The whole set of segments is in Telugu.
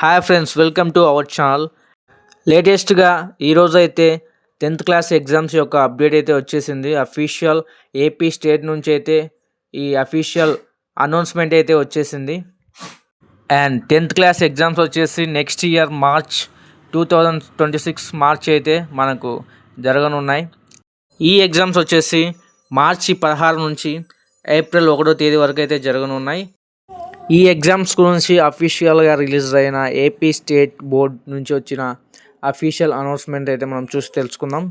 Hi friends welcome to our channel. లేటెస్ట్గా ఈరోజు అయితే టెన్త్ క్లాస్ ఎగ్జామ్స్ యొక్క అప్డేట్ అయితే వచ్చేసింది. అఫీషియల్ ఏపీ స్టేట్ నుంచి అయితే ఈ అఫీషియల్ అనౌన్స్మెంట్ అయితే వచ్చేసింది. అండ్ టెన్త్ క్లాస్ ఎగ్జామ్స్ వచ్చేసి next year March two thousand twenty six March అయితే మనకు జరగనున్నాయి. ఈ ఎగ్జామ్స్ వచ్చేసి మార్చి పదహారు నుంచి ఏప్రిల్ ఒకటో తేదీ వరకు అయితే జరగనున్నాయి. ఈ ఎగ్జామ్స్ గురించి అఫీషియల్గా రిలీజ్ అయిన ఏపీ స్టేట్ బోర్డ్ నుంచి వచ్చిన అఫీషియల్ అనౌన్స్మెంట్ అయితే మనం చూసి తెలుసుకుందాం.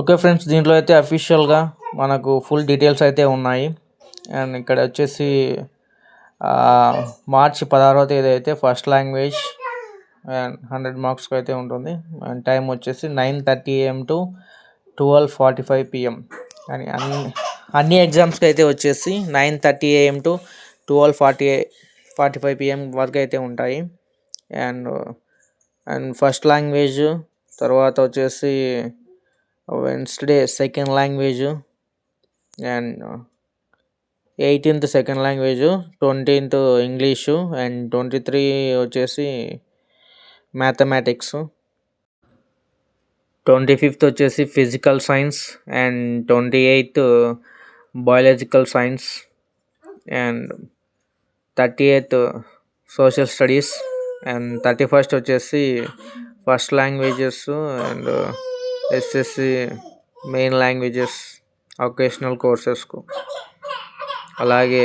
ఓకే ఫ్రెండ్స్ దీంట్లో అయితే అఫీషియల్గా మనకు ఫుల్ డీటెయిల్స్ అయితే ఉన్నాయి. అండ్ ఇక్కడ వచ్చేసి మార్చి పదహారవ తేదీ అయితే ఫస్ట్ లాంగ్వేజ్ అండ్ హండ్రెడ్ మార్క్స్కి అయితే ఉంటుంది. అండ్ టైం వచ్చేసి nine thirty AM to twelve forty five PM. అని అన్ని అన్ని ఎగ్జామ్స్కి అయితే వచ్చేసి nine thirty AM to twelve forty forty five PM వరకు అయితే ఉంటాయి. అండ్ అండ్ ఫస్ట్ లాంగ్వేజ్ తర్వాత వచ్చేసి Wednesday second language and eighteenth second language twentieth English and twenty three వచ్చేసి మ్యాథమెటిక్స్ ట్వంటీ ఫిఫ్త్ వచ్చేసి physical science and twenty eighth biological science and thirty eighth social studies and thirty first వచ్చేసి first languages and SSC main languages vocational కోర్సెస్కు అలాగే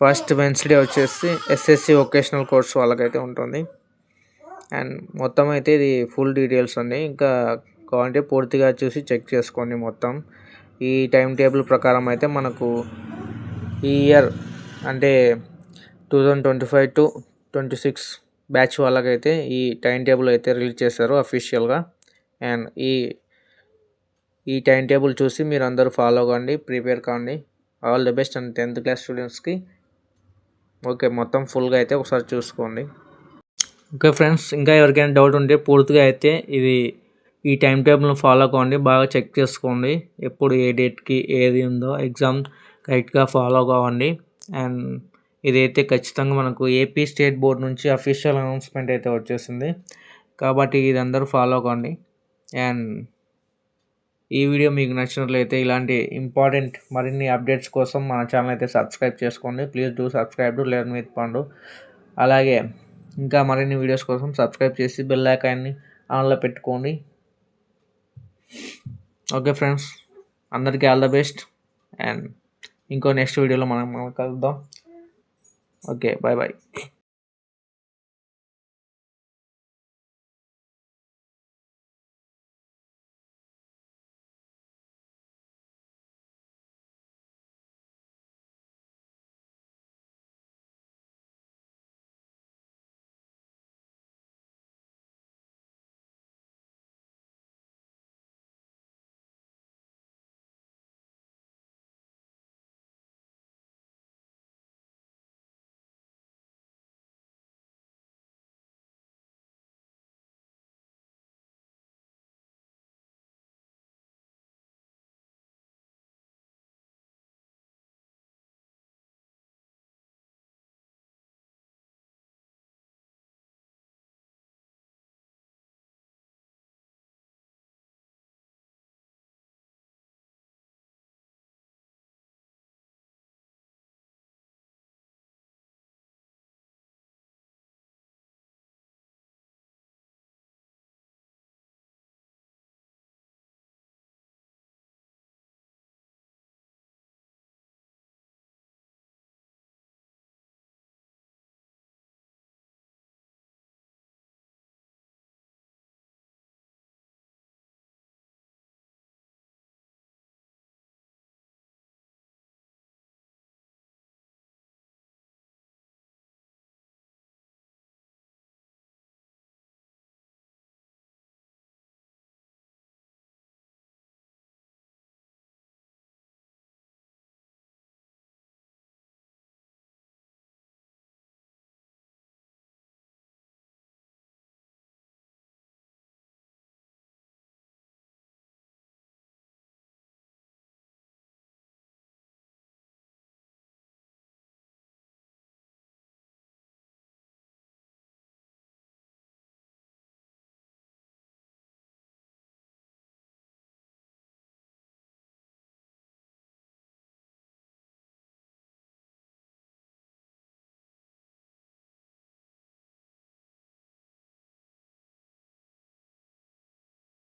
ఫస్ట్ వెన్స్డే వచ్చేసి ఎస్ఎస్సి ఒకేషనల్ కోర్స్ వాళ్ళకైతే ఉంటుంది. అండ్ మొత్తం అయితే ఇది ఫుల్ డీటెయిల్స్ అండి. ఇంకా కావాలంటే పూర్తిగా చూసి చెక్ చేసుకోండి మొత్తం. ఈ టైం టేబుల్ ప్రకారం అయితే మనకు ఈ ఇయర్ అంటే two thousand twenty five to twenty six batch వాళ్ళకైతే ఈ టైం టేబుల్ అయితే రిలీజ్ చేశారు అఫీషియల్గా అండ్ ఈ ఈ టైం టేబుల్ చూసి మీరు అందరూ ఫాలో కండి ప్రిపేర్ కాండి. All the best and tenth class స్టూడెంట్స్కి ఓకే మొత్తం ఫుల్గా అయితే ఒకసారి చూసుకోండి. ఓకే ఫ్రెండ్స్ ఇంకా ఎవరికైనా డౌట్ ఉంటే పూర్తిగా అయితే ఇది ఈ టైం టేబుల్ని ఫాలో కావండి బాగా చెక్ చేసుకోండి. ఎప్పుడు ఏ డేట్కి ఏది ఉందో ఎగ్జామ్ కరెక్ట్గా ఫాలో కావండి. అండ్ ఇదైతే ఖచ్చితంగా మనకు ఏపీ స్టేట్ బోర్డ్ నుంచి అఫీషియల్ అనౌన్స్మెంట్ అయితే వచ్చేసింది. కాబట్టి ఇది అందరూ ఫాలో కాండి అండ్ ఈ వీడియో మీకు నచ్చినట్లయితే ఇలాంటి ఇంపార్టెంట్ మరిన్ని అప్డేట్స్ కోసం మన ఛానల్ అయితే సబ్స్క్రైబ్ చేసుకోండి. Please do subscribe to learn with Pandu అలాగే ఇంకా మరిన్ని వీడియోస్ కోసం సబ్స్క్రైబ్ చేసి బెల్ ఐకాన్ని ఆన్లో పెట్టుకోండి. ఓకే ఫ్రెండ్స్ అందరికీ ఆల్ ద బెస్ట్ అండ్ ఇంకో నెక్స్ట్ వీడియోలో మనం మనం కలుద్దాం. Okay bye bye